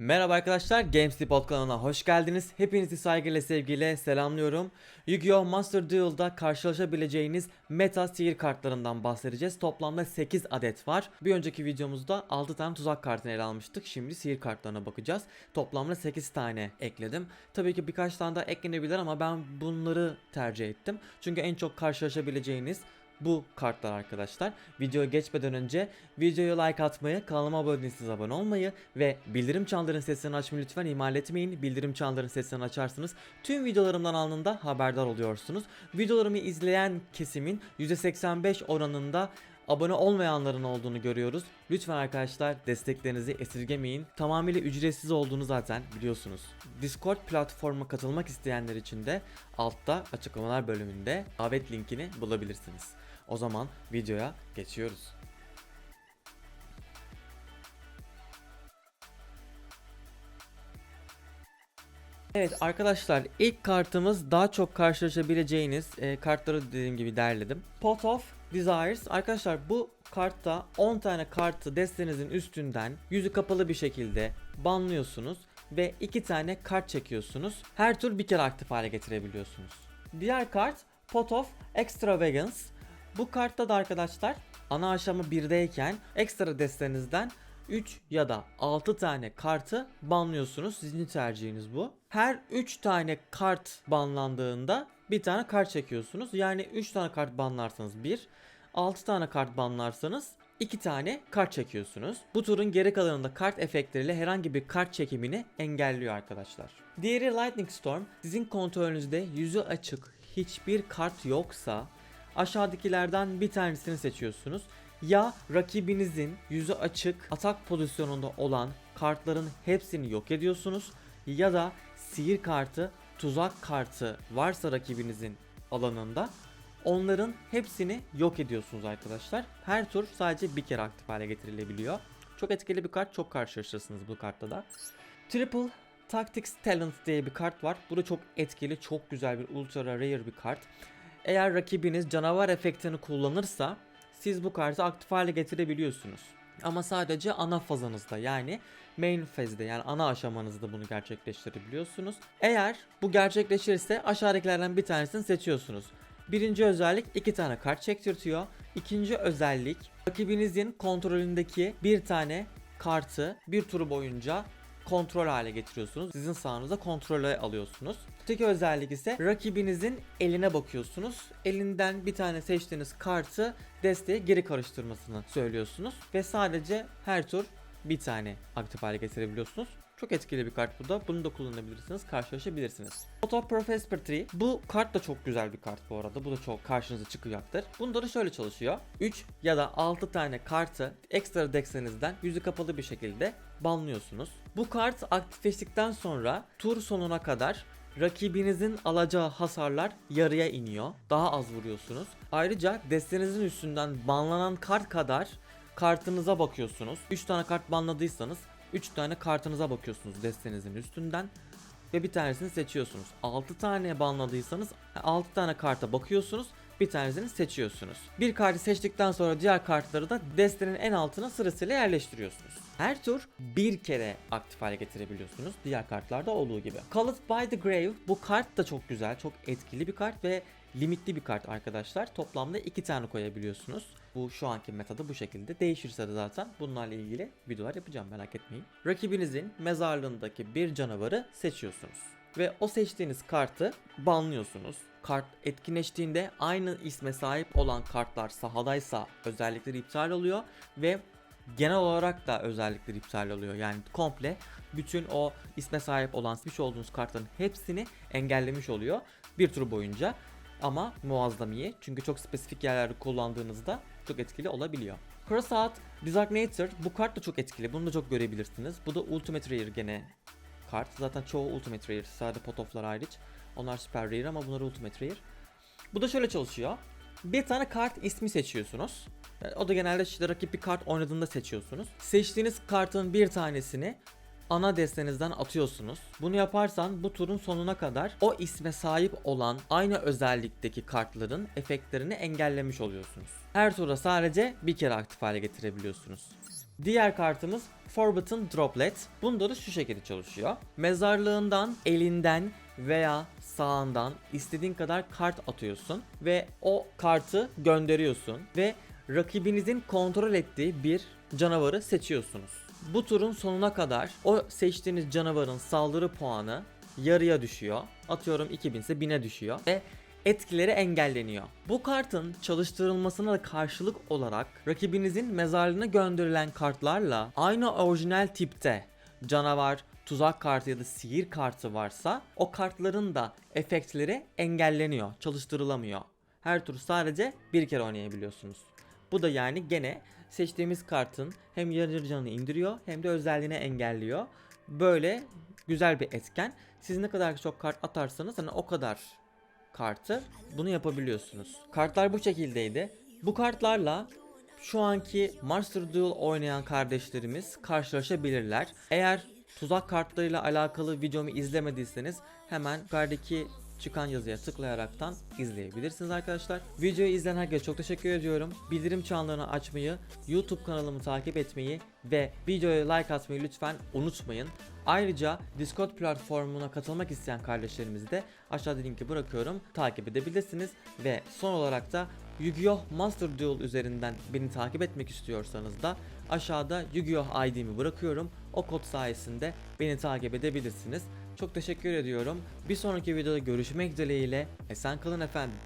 Merhaba arkadaşlar, GameStop kanalına hoş geldiniz. Hepinizi saygıyla sevgiyle selamlıyorum. Yu-Gi-Oh! Master Duel'da karşılaşabileceğiniz meta sihir kartlarından bahsedeceğiz. Toplamda 8 adet var. Bir önceki videomuzda 6 tane tuzak kartını ele almıştık. Şimdi sihir kartlarına bakacağız. Toplamda 8 tane ekledim. Tabii ki birkaç tane daha eklenebilir ama ben bunları tercih ettim. Çünkü en çok karşılaşabileceğiniz bu kartlar arkadaşlar. Videoya geçmeden önce videoya like atmayı, kanalıma abone değilseniz abone olmayı ve bildirim çanların sesini açmayı lütfen ihmal etmeyin. Bildirim çanların sesini açarsanız tüm videolarımdan anında haberdar oluyorsunuz. Videolarımı izleyen kesimin %85 oranında abone olmayanların olduğunu görüyoruz. Lütfen arkadaşlar desteklerinizi esirgemeyin. Tamamıyla ücretsiz olduğunu zaten biliyorsunuz. Discord platformuna katılmak isteyenler için de altta açıklamalar bölümünde davet linkini bulabilirsiniz. O zaman videoya geçiyoruz. Evet arkadaşlar ilk kartımız daha çok karşılaşabileceğiniz e, kartları dediğim gibi derledim. Pot of Desires arkadaşlar bu kartta 10 tane kartı destenizin üstünden yüzü kapalı bir şekilde banlıyorsunuz ve 2 tane kart çekiyorsunuz. Her tur bir kere aktif hale getirebiliyorsunuz. Diğer kart Pot of Extravagance. Bu kartta da arkadaşlar ana aşama 1'deyken ekstra destenizden 3 ya da 6 tane kartı banlıyorsunuz. Sizin tercihiniz bu. Her 3 tane kart banlandığında bir tane kart çekiyorsunuz. Yani 3 tane kart banlarsanız 1, 6 tane kart banlarsanız 2 tane kart çekiyorsunuz. Bu turun geri kalanında kart efektleriyle herhangi bir kart çekimini engelliyor arkadaşlar. Diğeri Lightning Storm. Sizin kontrolünüzde yüzü açık hiçbir kart yoksa aşağıdakilerden bir tanesini seçiyorsunuz. Ya rakibinizin yüzü açık atak pozisyonunda olan kartların hepsini yok ediyorsunuz ya da sihir kartı, tuzak kartı varsa rakibinizin alanında onların hepsini yok ediyorsunuz arkadaşlar. Her tur sadece bir kere aktif hale getirilebiliyor. Çok etkili bir kart, çok karşılaşırsınız bu kartta da. Triple Tactics Talent diye bir kart var. Bu da çok etkili, çok güzel bir ultra rare bir kart. Eğer rakibiniz canavar efektini kullanırsa siz bu kartı aktif hale getirebiliyorsunuz. Ama sadece ana fazınızda yani main phase'de yani ana aşamanızda bunu gerçekleştirebiliyorsunuz. Eğer bu gerçekleşirse aşağıdakilerden bir tanesini seçiyorsunuz. Birinci özellik iki tane kart çektirtiyor. İkinci özellik rakibinizin kontrolündeki bir tane kartı bir tur boyunca kontrol hale getiriyorsunuz. Sizin sağınıza kontrole alıyorsunuz. Öteki özellik ise rakibinizin eline bakıyorsunuz. Elinden bir tane seçtiğiniz kartı desteğe geri karıştırmasını söylüyorsunuz. Ve sadece her tur bir tane aktif hale getirebiliyorsunuz. Çok etkili bir kart bu da. Bunu da kullanabilirsiniz, karşılaşabilirsiniz. Auto Profesper Bu kart da çok güzel bir kart bu arada. Bu da çok karşınıza çıkacaktır. Bunda da şöyle çalışıyor. 3 ya da 6 tane kartı ekstra dex'inizden yüzü kapalı bir şekilde banlıyorsunuz. Bu kart aktifleştikten sonra tur sonuna kadar rakibinizin alacağı hasarlar yarıya iniyor. Daha az vuruyorsunuz. Ayrıca destenizin üstünden banlanan kart kadar kartınıza bakıyorsunuz. 3 tane kart banladıysanız 3 tane kartınıza bakıyorsunuz destenizin üstünden ve bir tanesini seçiyorsunuz. 6 tane banladıysanız 6 tane karta bakıyorsunuz bir tanesini seçiyorsunuz. Bir kartı seçtikten sonra diğer kartları da destenin en altına sırasıyla yerleştiriyorsunuz. Her tur bir kere aktif hale getirebiliyorsunuz. Diğer kartlarda olduğu gibi. Called by the Grave bu kart da çok güzel, çok etkili bir kart ve limitli bir kart arkadaşlar. Toplamda iki tane koyabiliyorsunuz. Bu şu anki metada bu şekilde. Değişirse de zaten bunlarla ilgili videolar yapacağım merak etmeyin. Rakibinizin mezarlığındaki bir canavarı seçiyorsunuz. Ve o seçtiğiniz kartı banlıyorsunuz. Kart etkinleştiğinde aynı isme sahip olan kartlar sahadaysa özellikleri iptal oluyor ve genel olarak da özellikleri iptal oluyor. Yani komple bütün o isme sahip olan seçmiş olduğunuz kartların hepsini engellemiş oluyor bir tur boyunca. Ama muazzam iyi çünkü çok spesifik yerlerde kullandığınızda çok etkili olabiliyor. Crossout Designator bu kart da çok etkili. Bunu da çok görebilirsiniz. Bu da Ultimate Rare gene kart. Zaten çoğu Ultimate Rare sadece Potof'lar hariç. Onlar Super Rare ama bunlar Ultimate Rare. Bu da şöyle çalışıyor. Bir tane kart ismi seçiyorsunuz. O da genelde işte rakip bir kart oynadığında seçiyorsunuz. Seçtiğiniz kartın bir tanesini ana destenizden atıyorsunuz. Bunu yaparsan bu turun sonuna kadar o isme sahip olan aynı özellikteki kartların efektlerini engellemiş oluyorsunuz. Her turda sadece bir kere aktif hale getirebiliyorsunuz. Diğer kartımız Forbidden Droplet. Bunda da şu şekilde çalışıyor. Mezarlığından, elinden veya sağından istediğin kadar kart atıyorsun ve o kartı gönderiyorsun ve rakibinizin kontrol ettiği bir canavarı seçiyorsunuz. Bu turun sonuna kadar o seçtiğiniz canavarın saldırı puanı yarıya düşüyor. Atıyorum 2000 ise 1000'e düşüyor ve etkileri engelleniyor. Bu kartın çalıştırılmasına da karşılık olarak rakibinizin mezarlığına gönderilen kartlarla aynı orijinal tipte canavar, tuzak kartı ya da sihir kartı varsa o kartların da efektleri engelleniyor, çalıştırılamıyor. Her tur sadece bir kere oynayabiliyorsunuz. Bu da yani gene seçtiğimiz kartın hem yarı canını indiriyor hem de özelliğini engelliyor. Böyle güzel bir etken. Siz ne kadar çok kart atarsanız hani o kadar kartı bunu yapabiliyorsunuz. Kartlar bu şekildeydi. Bu kartlarla şu anki Master Duel oynayan kardeşlerimiz karşılaşabilirler. Eğer tuzak kartlarıyla alakalı videomu izlemediyseniz hemen yukarıdaki çıkan yazıya tıklayaraktan izleyebilirsiniz arkadaşlar. Videoyu izleyen herkese çok teşekkür ediyorum. Bildirim çanlarını açmayı, YouTube kanalımı takip etmeyi ve videoya like atmayı lütfen unutmayın. Ayrıca Discord platformuna katılmak isteyen kardeşlerimizi de aşağıda linki bırakıyorum. Takip edebilirsiniz ve son olarak da Yu-Gi-Oh! Master Duel üzerinden beni takip etmek istiyorsanız da aşağıda Yu-Gi-Oh! ID'mi bırakıyorum. O kod sayesinde beni takip edebilirsiniz. Çok teşekkür ediyorum. Bir sonraki videoda görüşmek dileğiyle. Esen kalın efendim.